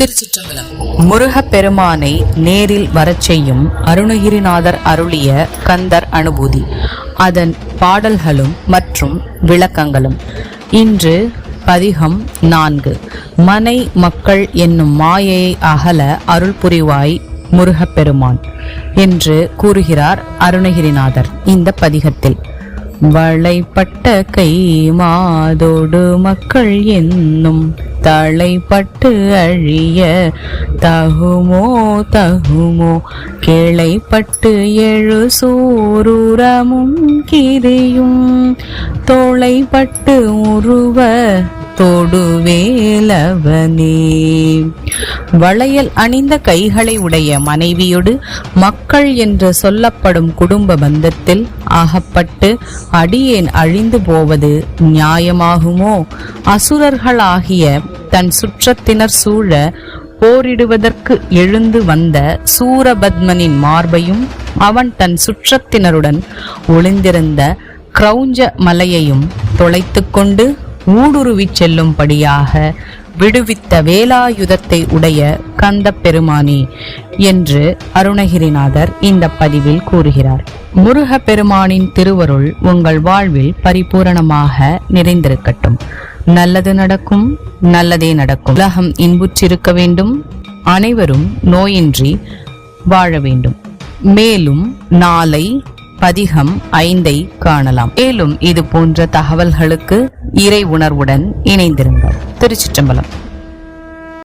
திருச்சிற்றம்பலம் முருகப்பெருமானை நேரில் வரச் செய்யும் அருணகிரிநாதர் அருளிய கந்தர் அனுபூதி. அதன் பாடல்களும் மற்றும் விளக்கங்களும். இன்று பதிகம் நான்கு. மனை மக்கள் என்னும் மாயையை அகல அருள் புரிவாய் முருகப்பெருமான் என்று கூறுகிறார் அருணகிரிநாதர் இந்த பதிகத்தில். வளைப்பட்ட கை மாதோடு மக்கள் என்னும் தலைப்பட்டு அழிய தகுமோ தகுமோ? கிளைப்பட்டு எழு சூருரமும் கிரியும். தோளைப்பட்டு உருவ தொடுவேலவனே. வளையல் அணிந்த கைகளை உடைய மனைவியோடு மக்கள் என்று சொல்லப்படும் குடும்ப பந்தத்தில் ஆகப்பட்டு அடியேன் அழிந்து போவது நியாயமாகுமோ? அசுரர்களாகிய தன் சுற்றத்தினர் சூழ போரிடுவதற்கு எழுந்து வந்த சூரபத்மனின் மார்பையும் அவன் தன் சுற்றத்தினருடன் ஒளிந்திருந்த கிரௌஞ்ச மலையையும் தொலைத்து கொண்டு ஊடுருவிச் செல்லும்படியாக விடுவித்த வேலாயுதத்தை உடைய கந்த பெருமானே என்று அருணகிரிநாதர் இந்த பதிவில் கூறுகிறார். முருக பெருமானின் திருவருள் உங்கள் வாழ்வில் பரிபூரணமாக நிறைந்திருக்கட்டும். நல்லது நடக்கும் நல்லதே நடக்கும். உலகம் இன்புற்றிருக்க வேண்டும் அனைவரும் நோயின்றி வாழ வேண்டும். மேலும் நாளை பதிகம் ஐந்தை காணலாம். மேலும் இது போன்ற தகவல்களுக்கு இறை உணர்வுடன் இணைந்திருங்கள். திருச்சிற்றம்பலம்.